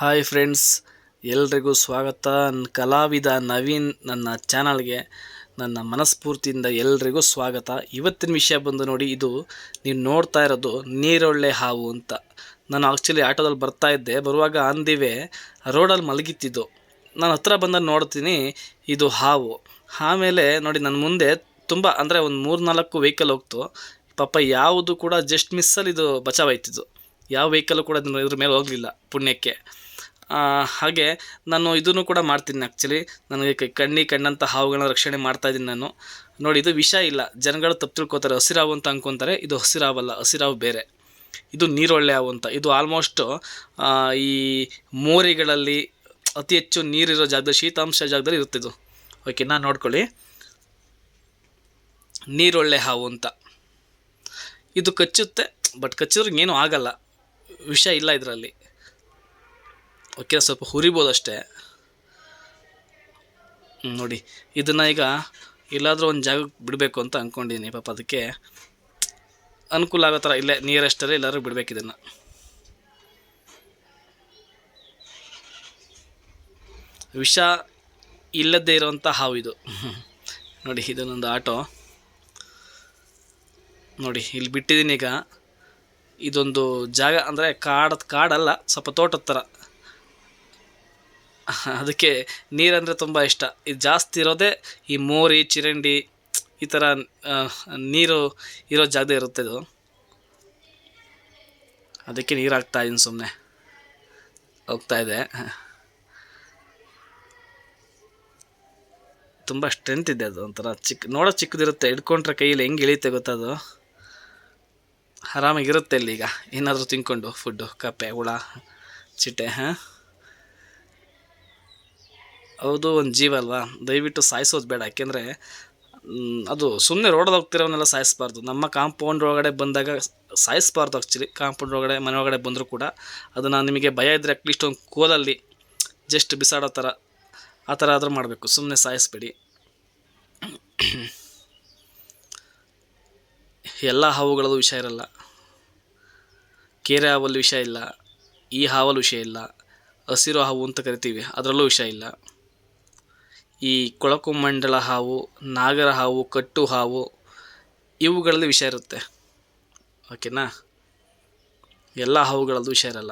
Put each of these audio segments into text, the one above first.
Hi friends ಎಲ್ರಿಗೂ ಸ್ವಾಗತ. ನನ್ನ ಕಲಾವಿದ ನವೀನ್ ನನ್ನ ಚಾನಲ್ಗೆ ನನ್ನ ಮನಸ್ಫೂರ್ತಿಯಿಂದ ಎಲ್ರಿಗೂ ಸ್ವಾಗತ. ಇವತ್ತಿನ ವಿಷಯ ಬಂದು ನೋಡಿ, ಇದು ನೀವು ನೋಡ್ತಾ ಇರೋದು ನೀರೊಳ್ಳೆ ಹಾವು ಅಂತ. ನಾನು ಆ್ಯಕ್ಚುಲಿ ಆಟೋದಲ್ಲಿ ಬರ್ತಾ ಇದ್ದೆ. ಬರುವಾಗ ಅಂದಿವೆ, ರೋಡಲ್ಲಿ ಮಲಗಿತ್ತಿದ್ದು. ನಾನು ಹತ್ರ ಬಂದಾಗ ನೋಡ್ತೀನಿ, ಇದು ಹಾವು. ಆಮೇಲೆ ನೋಡಿ ನನ್ನ ಮುಂದೆ ತುಂಬ ಅಂದರೆ ಒಂದು ಮೂರು ನಾಲ್ಕು ವೆಹಿಕಲ್ ಹೋಗ್ತು. ಪಾಪ ಯಾವುದು ಕೂಡ ಜಸ್ಟ್ ಮಿಸ್ಸಲ್ಲಿ ಇದು ಬಚಾವಾಯ್ತಿದ್ದು ಯಾವ ವೆಹಿಕಲ್ಲು ಕೂಡ ಇದ್ರ ಮೇಲೆ ಹೋಗಲಿಲ್ಲ ಪುಣ್ಯಕ್ಕೆ. ಹಾಗೆ ನಾನು ಇದನ್ನು ಕೂಡ ಮಾಡ್ತೀನಿ ಆ್ಯಕ್ಚುಲಿ ನನಗೆ ಕಣ್ಣಿ ಕಣ್ಣಂಥ ಹಾವುಗಳನ್ನ ರಕ್ಷಣೆ ಮಾಡ್ತಾ ಇದ್ದೀನಿ ನಾನು. ನೋಡಿ, ಇದು ವಿಷ ಇಲ್ಲ. ಜನಗಳು ತಪ್ಪು ತಿಳ್ಕೊತಾರೆ. ಹಸಿರಾವು ಅಂತ ಅನ್ಕೊತಾರೆ ಇದು ಹಸಿರಾವಲ್ಲ, ಹಸಿರಾವು ಬೇರೆ. ಇದು ನೀರೊಳ್ಳೆ ಹಾವು ಅಂತ. ಇದು ಆಲ್ಮೋಸ್ಟು ಈ ಮೋರಿಗಳಲ್ಲಿ ಅತಿ ಹೆಚ್ಚು ನೀರಿರೋ ಜಾಗದಲ್ಲಿ, ಶೀತಾಂಶ ಜಾಗದಲ್ಲಿ ಇರುತ್ತಿದ್ದು ಓಕೆ ನಾನು ನೋಡ್ಕೊಳ್ಳಿ. ನೀರೊಳ್ಳೆ ಹಾವು ಅಂತ. ಇದು ಕಚ್ಚುತ್ತೆ ಬಟ್ ಕಚ್ಚಿದ್ರಿಗೆ ಏನೂ ಆಗಲ್ಲ. ವಿಷ ಇಲ್ಲ ಇದರಲ್ಲಿ. ಓಕೆ ಸ್ವಲ್ಪ ಹುರಿಬೋದು ಅಷ್ಟೇ. ನೋಡಿ, ಇದನ್ನು ಈಗ ಎಲ್ಲಾದರೂ ಒಂದು ಜಾಗಕ್ಕೆ ಬಿಡಬೇಕು ಅಂತ ಅಂದ್ಕೊಂಡಿದ್ದೀನಿ ಪಾಪ ಅದಕ್ಕೆ. ಅನುಕೂಲ ಆಗೋ ಥರ ಇಲ್ಲೇ ನಿಯರೆಸ್ಟಲ್ಲೇ ಎಲ್ಲರೂ ಬಿಡಬೇಕು ಇದನ್ನು. ವಿಷ ಇಲ್ಲದೇ ಇರುವಂಥ ಹಾವು ಇದು. ನೋಡಿ, ಇದನ್ನೊಂದು ಆಟೋ. ನೋಡಿ, ಇಲ್ಲಿ ಬಿಟ್ಟಿದ್ದೀನಿ ಈಗ. ಇದೊಂದು ಜಾಗ ಅಂದರೆ ಕಾಡ ಕಾಡಲ್ಲ, ಸ್ವಲ್ಪ ತೋಟದ ಥರ ಅದಕ್ಕೆ ನೀರಂದರೆ ತುಂಬ ಇಷ್ಟ. ಇದು ಜಾಸ್ತಿ ಇರೋದೇ ಈ ಮೋರಿ, ಚಿರಂಡಿ, ಈ ಥರ ನೀರು ಇರೋ ಜಾಗ ಇರುತ್ತೆ ಇದು. ಅದಕ್ಕೆ ನೀರು ಹಾಕ್ತಾ ಇದ್ದೀನಿ ಸುಮ್ಮನೆ ಹೋಗ್ತಾ ಇದೆ. ತುಂಬ ಸ್ಟ್ರೆಂತ್ ಇದೆ ಅದು ಒಂಥರ ಚಿಕ್ಕ ನೋಡೋ ಚಿಕ್ಕದಿರುತ್ತೆ, ಹಿಡ್ಕೊಂಡ್ರೆ ಕೈಯಲ್ಲಿ ಹೆಂಗೆ ಇಳಿಯುತ್ತೆ ಗೊತ್ತದು ಆರಾಮಾಗಿರುತ್ತೆ ಅಲ್ಲಿ ಈಗ. ಏನಾದರೂ ತಿನ್ಕೊಂಡು ಫುಡ್ಡು ಕಪ್ಪೆ, ಹುಳ, ಚಿಟ್ಟೆ, ಹಾಂ? ಹೌದು, ಒಂದು ಜೀವ ಅಲ್ವಾ? ದಯವಿಟ್ಟು ಸಾಯಿಸೋದು ಬೇಡ. ಯಾಕೆಂದರೆ ಅದು ಸುಮ್ಮನೆ ರೋಡಲ್ಲಿ ಹೋಗ್ತಿರೋನೆಲ್ಲ ಸಾಯಿಸಬಾರ್ದು. ನಮ್ಮ ಕಾಂಪೌಂಡ್ ಒಳಗಡೆ ಬಂದಾಗ ಸಾಯಿಸಬಾರ್ದು ಆ್ಯಕ್ಚುಲಿ ಕಾಂಪೌಂಡ್ ಒಳಗಡೆ, ಮನೆ ಒಳಗಡೆ ಬಂದರೂ ಕೂಡ ಅದನ್ನು ನಿಮಗೆ ಭಯ ಇದ್ದರೆ ಅಟ್ಲೀಸ್ಟ್ ಒಂದು ಕೋಲಲ್ಲಿ ಜಸ್ಟ್ ಬಿಸಾಡೋ ಥರ ಆ ಥರ ಆದರೂ ಮಾಡಬೇಕು. ಸುಮ್ಮನೆ ಸಾಯಿಸ್ಬೇಡಿ. ಎಲ್ಲ ಹಾವುಗಳದು ವಿಷ ಇರಲ್ಲ. ಕೇರೆ ಹಾವಲ್ಲಿ ವಿಷ ಇಲ್ಲ, ಈ ಹಾವಲ್ಲಿ ವಿಷ ಇಲ್ಲ, ಹಸಿರು ಹಾವು ಅಂತ ಕರಿತೀವಿ, ಅದರಲ್ಲೂ ವಿಷ ಇಲ್ಲ. ಈ ಕೊಳಕು ಮಂಡಲ ಹಾವು, ನಾಗರ ಹಾವು, ಕಟ್ಟು ಹಾವು, ಇವುಗಳಲ್ಲಿ ವಿಷ ಇರುತ್ತೆ. ಓಕೆನಾ ಎಲ್ಲ ಹಾವುಗಳದ್ದು ವಿಷ ಇರಲ್ಲ.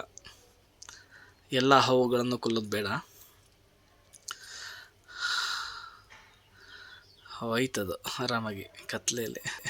ಎಲ್ಲ ಹಾವುಗಳನ್ನು ಕೊಲ್ಲೋದು ಬೇಡ. ಹೋಯ್ತದು, ಆರಾಮಾಗಿ, ಕತ್ಲೆಯಲ್ಲಿ.